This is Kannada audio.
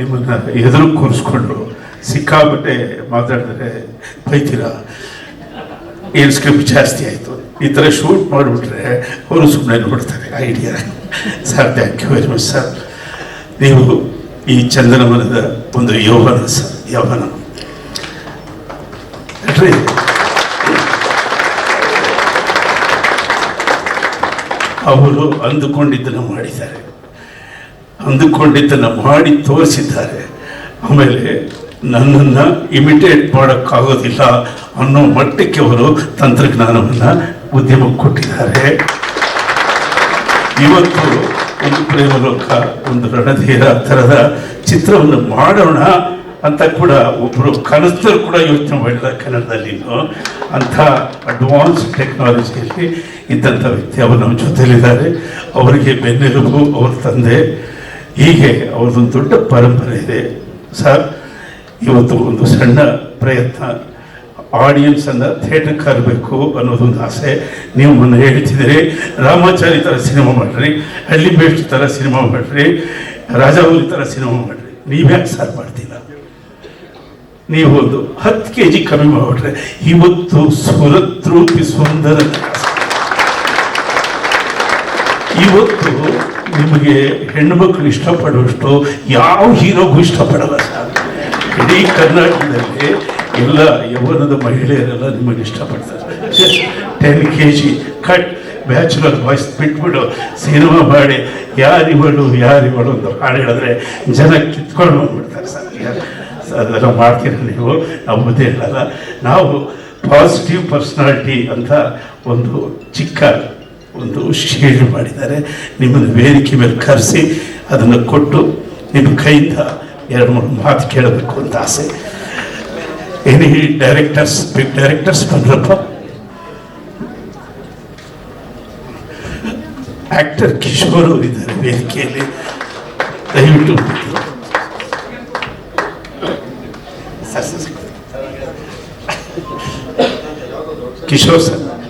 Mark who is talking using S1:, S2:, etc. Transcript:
S1: ನಿಮ್ಮನ್ನ ಎದುರು ಕೂರಿಸ್ಕೊಂಡು ಸಿಕ್ಕಾಪಟ್ಟೆ ಮಾತಾಡಿದ್ರೆ, ಬೈತೀರಾ? ಏನು ಸ್ಕ್ರಿಪ್ಟ್ ಜಾಸ್ತಿ ಆಯಿತು? ಈ ಥರ ಶೂಟ್ ಮಾಡಿಬಿಟ್ರೆ ಅವರು ಸುಮ್ಮನೆ ನೋಡ್ತಾರೆ idea sir thank you very much sir ನೀವು ಈ ಚಂದನವನದ ಒಂದು ಯೌವನ, ಸರ್, ಯೌವನ. ಅವರು ಅಂದುಕೊಂಡಿದ್ದನ್ನು ಮಾಡಿದ್ದಾರೆ. ಅಂದುಕೊಂಡಿದ್ದನ್ನು ಮಾಡಿ ತೋರಿಸಿದ್ದಾರೆ. ಆಮೇಲೆ ನನ್ನನ್ನು ಇಮಿಟೇಟ್ ಮಾಡೋಕ್ಕಾಗೋದಿಲ್ಲ ಅನ್ನೋ ಮಟ್ಟಕ್ಕೆ ಅವರು ತಂತ್ರಜ್ಞಾನವನ್ನು ಉದ್ಯಮಕ್ಕೆ ಕೊಟ್ಟಿದ್ದಾರೆ. ಇವತ್ತು ಒಂದು ಪ್ರೇಮಲೋಕ ಒಂದು ರಣಧೀರ ಥರದ ಚಿತ್ರವನ್ನು ಮಾಡೋಣ ಅಂತ ಕೂಡ ಒಬ್ಬರು ಕನಸ್ತರು ಕೂಡ ಯೋಚನೆ ಮಾಡಿದ ಕನ್ನಡದಲ್ಲಿ ಅಂಥ ಅಡ್ವಾನ್ಸ್ ಟೆಕ್ನಾಲಜಿಯಲ್ಲಿ ಇದ್ದಂಥ ವ್ಯಕ್ತಿ ಅವರು ನಮ್ಮ ಜೊತೆಯಲ್ಲಿದ್ದಾರೆ ಅವರಿಗೆ ಬೆನ್ನೆಲುಬು, ಅವ್ರ ತಂದೆ ಹೀಗೆ ಅವ್ರದ್ದೊಂದು ದೊಡ್ಡ ಪರಂಪರೆ ಇದೆ. ಸರ್, ಇವತ್ತು ಒಂದು ಸಣ್ಣ ಪ್ರಯತ್ನ. ಆಡಿಯನ್ಸನ್ನು ಥಿಯೇಟ್ರಿಗೆ ಕರಬೇಕು ಅನ್ನೋದೊಂದು ಆಸೆ. ನೀವು ಮೊನ್ನೆ ಹೇಳ್ತಿದ್ದೀರಿ, ರಾಮಾಚಾರಿ ಥರ ಸಿನಿಮಾ ಮಾಡಿರಿ ಹಳ್ಳಿ ಬೇಸ್ಟ್ ಥರ ಸಿನಿಮಾ ಮಾಡಿರಿ ರಾಜಾಹುಲಿ ಥರ ಸಿನಿಮಾ ಮಾಡಿರಿ. ನೀವ್ಯಾಕೆ ಸರ್ ಮಾಡ್ತಿಲ್ಲ ನೀವು ಒಂದು ಹತ್ತು ಕೆ ಜಿ ಕಮ್ಮಿ ಮಾಡಿಬಿಟ್ರೆ ಇವತ್ತು ಸುರದ್ರೂಪಿ ಸುಂದರ. ಇವತ್ತು ನಿಮಗೆ ಹೆಣ್ಣು ಮಕ್ಕಳು ಇಷ್ಟಪಡುವಷ್ಟು ಯಾವ ಹೀರೋಗೂ ಇಷ್ಟಪಡಲ್ಲ ಸರ್. ಇಡೀ ಕರ್ನಾಟಕದಲ್ಲಿ ಎಲ್ಲ ಯೌವನದ ಮಹಿಳೆಯರೆಲ್ಲ ನಿಮಗೆ ಇಷ್ಟಪಡ್ತಾರೆ. Ten K G cut, bachelor voice ಬಿಟ್ಬಿಡು, ಸಿನಿಮಾ ಮಾಡಿ, ಯಾರಿವಳು ಯಾರಿವಳು ಅಂತ ಹಾಡು ಹೇಳಿದ್ರೆ ಜನ ಕಿತ್ಕೊಂಡು ಹೋಗ್ಬಿಡ್ತಾರೆ ಸರ್. ಅದೆಲ್ಲ ಮಾಡ್ತೀರ ನೀವು? ನಮ್ಮದೇ ಇಲ್ಲಲ್ಲ ನಾವು ಪಾಸಿಟಿವ್ ಪರ್ಸ್ನಾಲಿಟಿ ಅಂತ ಒಂದು ಚಿಕ್ಕ ಒಂದು ಶೀಲ್ಡ್ ಮಾಡಿದ್ದಾರೆ. ನಿಮ್ಮನ್ನು ವೇದಿಕೆ ಮೇಲೆ ಕರೆಸಿ ಅದನ್ನು ಕೊಟ್ಟು ನಿಮ್ಮ ಕೈಯಿಂದ ಎರಡು ಮೂರು ಮಾತು ಕೇಳಬೇಕು ಅಂತ ಆಸೆ. ಎನಿ ಡೈರೆಕ್ಟರ್ಸ್ ಬಿಗ್ ಡೈರೆಕ್ಟರ್ಸ್ ಬಂದ್ರಪ್ಪ. ಆಕ್ಟರ್ ಕಿಶೋರ್ ಅವರಿದ್ದಾರೆ ವೇದಿಕೆಯಲ್ಲಿ. ದಯವಿಟ್ಟು. ಕಿಶೋರ್ ಸರ್.